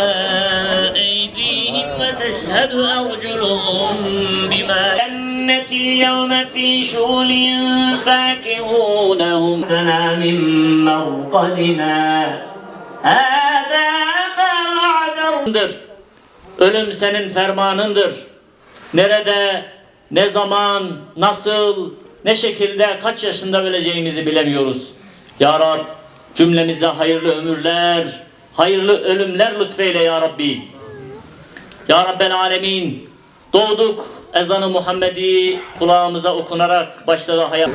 أيديهم وتشهد أرجلهم بما جنت اليوم في شغل فاكهونهم فنا من مرقدنا هذا ما وعد Ölüm senin fermanındır. Nerede, ne zaman, nasıl, ne şekilde, kaç yaşında öleceğimizi bilemiyoruz. Ya Rab cümlemize hayırlı ömürler, hayırlı ölümler lütfeyle ya Rabbi. Ya Rabbel Alemin doğduk ezanı Muhammedi kulağımıza okunarak başladı hayat.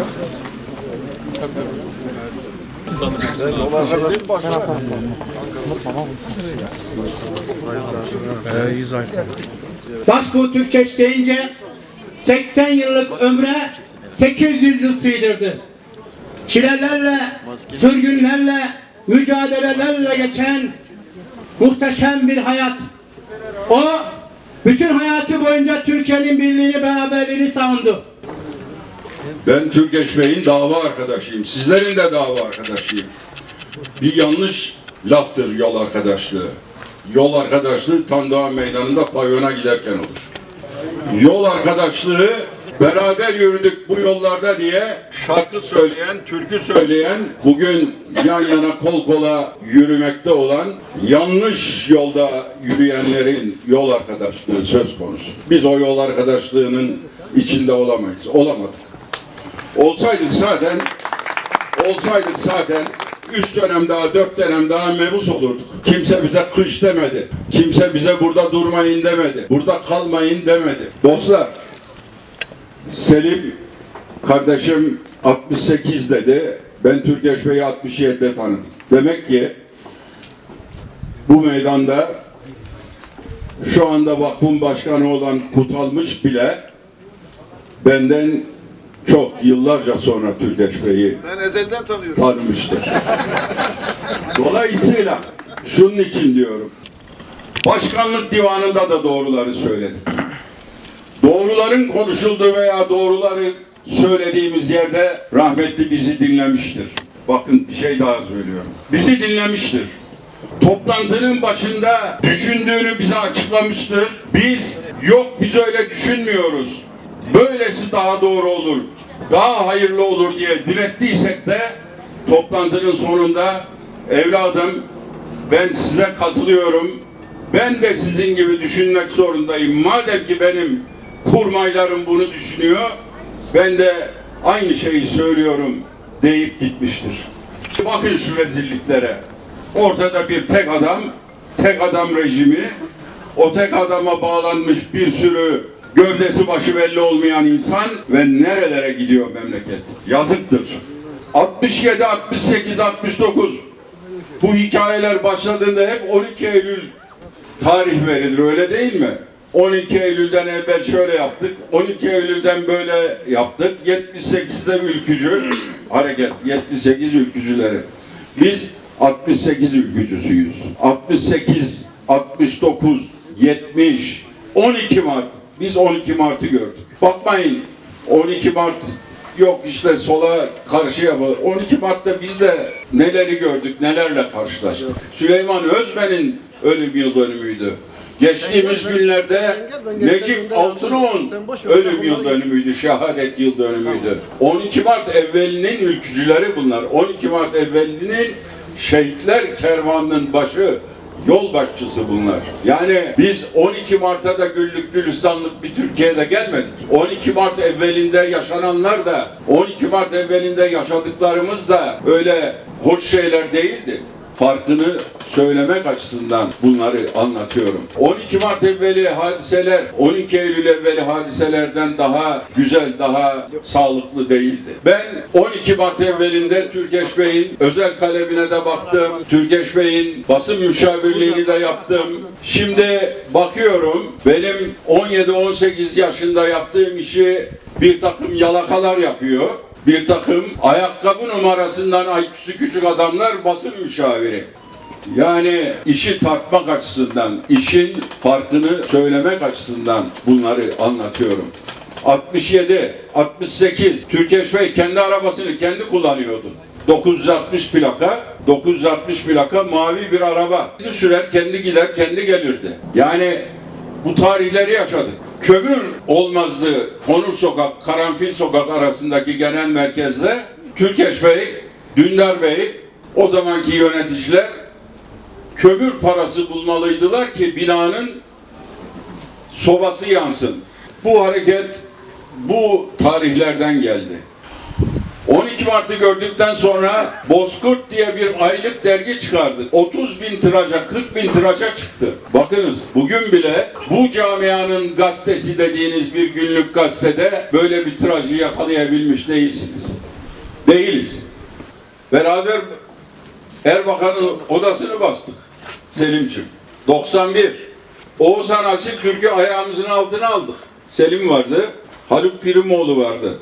Başbuğ Türkçeş deyince 80 yıllık ömre 800 yıl sığdırdı. Çilelerle, sürgünlerle, mücadelelerle geçen muhteşem bir hayat. O bütün hayatı boyunca Türkiye'nin birliğini, beraberliğini savundu. Ben Türkeş Bey'in dava arkadaşıyım. Sizlerin de dava arkadaşıyım. Bir yanlış laftır yol arkadaşlığı. Yol arkadaşlığı Tandoğan Meydanı'nda pavyona giderken olur. Yol arkadaşlığı beraber yürüdük bu yollarda diye şarkı söyleyen, türkü söyleyen, bugün yan yana kol kola yürümekte olan yanlış yolda yürüyenlerin yol arkadaşlığı söz konusu. Biz o yol arkadaşlığının içinde olamayız. Olamadık. Olsaydık zaten olsaydık zaten üç dönem daha, dört dönem daha mebus olurduk. Kimse bize kış demedi. Kimse bize burada durmayın demedi. Burada kalmayın demedi. Dostlar, Selim kardeşim 68 dedi. Ben Türkeş Bey'i 67'de tanıdım. Demek ki bu meydanda şu anda vakfın başkanı olan Kutalmış bile benden çok yıllarca sonra Türkeş Bey'i Ben ezelden tanıyorum. tanımıştır. Dolayısıyla şunun için diyorum. Başkanlık divanında da doğruları söyledik. Doğruların konuşulduğu veya doğruları söylediğimiz yerde rahmetli bizi dinlemiştir. Bakın bir şey daha söylüyorum. Bizi dinlemiştir. Toplantının başında düşündüğünü bize açıklamıştır. Biz yok biz öyle düşünmüyoruz. Böylesi daha doğru olur. Daha hayırlı olur diye direttiysek de toplantının sonunda evladım ben size katılıyorum. Ben de sizin gibi düşünmek zorundayım. Madem ki benim kurmaylarım bunu düşünüyor, ben de aynı şeyi söylüyorum deyip gitmiştir. Bakın şu rezilliklere. Ortada bir tek adam, tek adam rejimi, o tek adama bağlanmış bir sürü gövdesi başı belli olmayan insan ve nerelere gidiyor memleket? Yazıktır. 67, 68, 69 bu hikayeler başladığında hep 12 Eylül tarih verilir öyle değil mi? 12 Eylül'den evvel şöyle yaptık, 12 Eylül'den böyle yaptık, 78'de ülkücü hareket, 78 ülkücüleri. Biz 68 ülkücüsüyüz. 68, 69, 70, 12 Mart. Biz 12 Mart'ı gördük. Bakmayın 12 Mart yok işte sola karşıya mı? 12 Mart'ta biz de neleri gördük, nelerle karşılaştık. Süleyman Özmen'in ölüm yıl dönümüydü. Geçtiğimiz günlerde Necip Altınoğlu'nun ölüm yıl dönümüydü, şehadet yıl dönümüydü. 12 Mart evvelinin ülkücüleri bunlar. 12 Mart evvelinin şehitler kervanının başı, yol başçısı bunlar. Yani biz 12 Mart'a da güllük gülistanlık bir Türkiye'de gelmedik. 12 Mart evvelinde yaşananlar da 12 Mart evvelinde yaşadıklarımız da öyle hoş şeyler değildi. Farkını söylemek açısından bunları anlatıyorum. 12 Mart evveli hadiseler 12 Eylül evveli hadiselerden daha güzel, daha sağlıklı değildi. Ben 12 Mart evvelinde Türkeş Bey'in özel kalemine de baktım. Türkeş Bey'in basın müşavirliğini de yaptım. Şimdi bakıyorum benim 17-18 yaşında yaptığım işi bir takım yalakalar yapıyor. Bir takım ayakkabı numarasından IQ'su küçük adamlar basın müşaviri. Yani işi tartmak açısından, işin farkını söylemek açısından bunları anlatıyorum. 67, 68, Türkeş Bey kendi arabasını kendi kullanıyordu. 960 plaka, 960 plaka mavi bir araba. Kendi sürer, kendi gider, kendi gelirdi. Yani bu tarihleri yaşadık. Kömür olmazdı Konur Sokak, Karanfil Sokak arasındaki genel merkezle Türkeş Bey, Dündar Bey, o zamanki yöneticiler kömür parası bulmalıydılar ki binanın sobası yansın. Bu hareket bu tarihlerden geldi. 12 Mart'ı gördükten sonra Bozkurt diye bir aylık dergi çıkardı. 30 bin tiraja, 40 bin tiraja çıktı. Bakınız bugün bile bu camianın gazetesi dediğiniz bir günlük gazetede böyle bir tirajı yakalayabilmiş değilsiniz. Değiliz. Beraber Erbakan'ın odasını bastık. Selimciğim. 91. Oğuzhan Asil Türk'ü ayağımızın altına aldık. Selim vardı. Haluk Pirimoğlu vardı.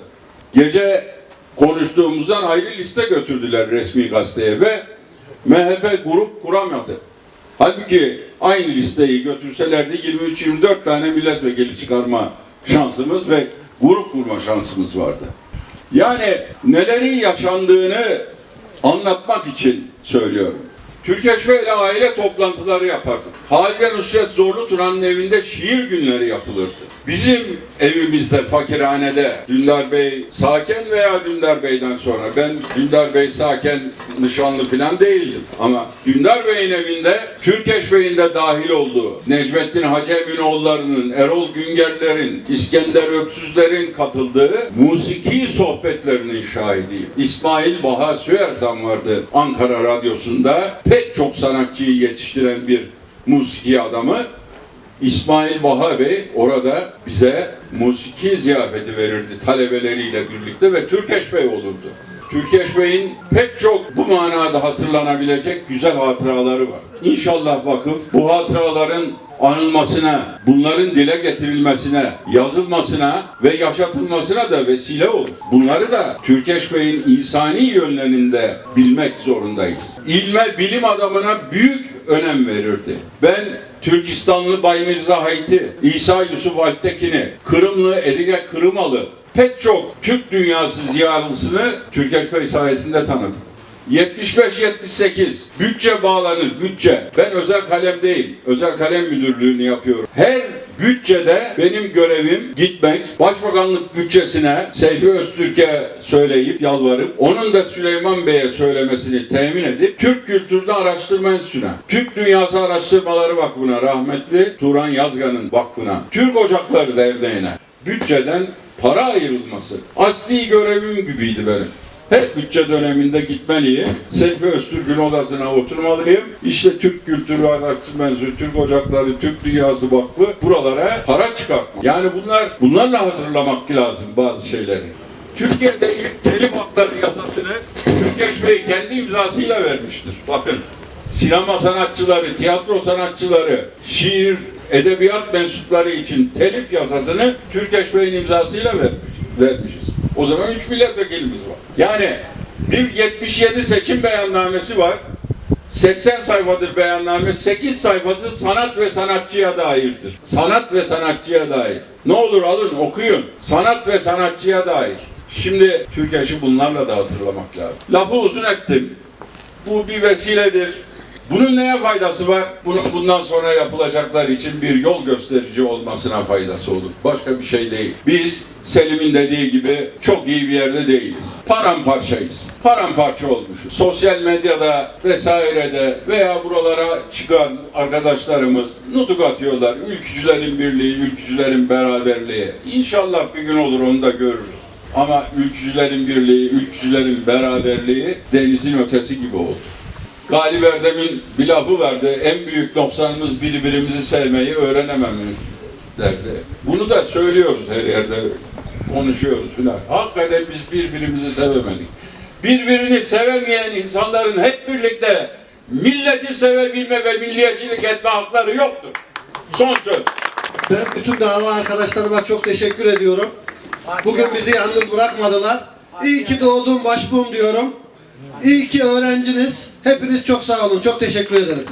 Gece konuştuğumuzdan ayrı liste götürdüler resmi gazeteye ve MHP grup kuramadı. Halbuki aynı listeyi götürselerdi 23-24 tane milletvekili çıkarma şansımız ve grup kurma şansımız vardı. Yani nelerin yaşandığını anlatmak için söylüyorum. Türkeşve ile aile toplantıları yapardık. Halide Nusret Zorlu Turan'ın evinde şiir günleri yapılırdı. Bizim evimizde, fakirhanede Dündar Bey Saken veya Dündar Bey'den sonra ben Dündar Bey Saken nişanlı falan değildim. Ama Dündar Bey'in evinde Türkeş Bey'in de dahil olduğu Necmettin Hacı Eminoğulları'nın, Erol Güngerler'in, İskender Öksüzler'in katıldığı musiki sohbetlerinin şahidiyim. İsmail Baha Süerzan vardı Ankara Radyosu'nda. Pek çok sanatçıyı yetiştiren bir musiki adamı. İsmail Baha Bey orada bize musiki ziyafeti verirdi talebeleriyle birlikte ve Türkeş Bey olurdu. Türkeş Bey'in pek çok bu manada hatırlanabilecek güzel hatıraları var. İnşallah vakıf bu hatıraların anılmasına, bunların dile getirilmesine, yazılmasına ve yaşatılmasına da vesile olur. Bunları da Türkeş Bey'in insani yönlerinde bilmek zorundayız. İlme, bilim adamına büyük önem verirdi. Ben Türkistanlı Bay Mirza Hayti, İsa Yusuf Altekin'i, Kırımlı Edige Kırımalı, pek çok Türk dünyası ziyarlısını Türkeş Bey sayesinde tanıdım. 75-78 bütçe bağlanır bütçe. Ben özel kalem değil, özel kalem müdürlüğünü yapıyorum. Her bütçede benim görevim gitmek, başbakanlık bütçesine Seyfi Öztürk'e söyleyip yalvarıp, onun da Süleyman Bey'e söylemesini temin edip, Türk Kültürde Araştırma Enstitüsü'ne, Türk Dünyası Araştırmaları Vakfı'na, rahmetli Turan Yazgan'ın vakfına, Türk Ocakları Derneği'ne, bütçeden para ayrılması. Asli görevim gibiydi benim. Hep bütçe döneminde gitmeliyim. Seyfi Öztürk'ün odasına oturmalıyım. İşte Türk Kültürü Araştırma Enstitüsü, Türk Ocakları, Türk Dünyası Vakfı buralara para çıkartmak. Yani bunlar bunlarla hatırlamak lazım bazı şeyleri. Türkiye'de ilk telif hakları yasasını Türkeş Bey kendi imzasıyla vermiştir. Bakın sinema sanatçıları, tiyatro sanatçıları, şiir, edebiyat mensupları için telif yasasını Türkeş Bey'in imzasıyla vermiş, vermişiz. O zaman üç milletvekilimiz var. Yani bir 77 seçim beyannamesi var. 80 sayfadır beyanname, 8 sayfası sanat ve sanatçıya dairdir. Sanat ve sanatçıya dair. Ne olur alın okuyun. Sanat ve sanatçıya dair. Şimdi Türkeş'i bunlarla da hatırlamak lazım. Lafı uzun ettim. Bu bir vesiledir. Bunun neye faydası var? Bunun bundan sonra yapılacaklar için bir yol gösterici olmasına faydası olur. Başka bir şey değil. Biz Selim'in dediği gibi çok iyi bir yerde değiliz. Paramparçayız. Paramparça olmuşuz. Sosyal medyada vesairede veya buralara çıkan arkadaşlarımız nutuk atıyorlar. Ülkücülerin birliği, ülkücülerin beraberliği. İnşallah bir gün olur onu da görürüz. Ama ülkücülerin birliği, ülkücülerin beraberliği denizin ötesi gibi oldu. Galip Erdem'in bir lafı vardı. En büyük noksanımız birbirimizi sevmeyi öğrenememiz derdi. Bunu da söylüyoruz her yerde. Konuşuyoruz filan. Hakikaten biz birbirimizi sevemedik. Birbirini sevemeyen insanların hep birlikte milleti sevebilme ve milliyetçilik etme hakları yoktur. Son söz. Ben bütün dava arkadaşlarıma çok teşekkür ediyorum. Bugün bizi yalnız bırakmadılar. İyi ki doğdum başbuğum diyorum. İyi ki öğrenciniz. Hepiniz çok sağ olun. Çok teşekkür ederim.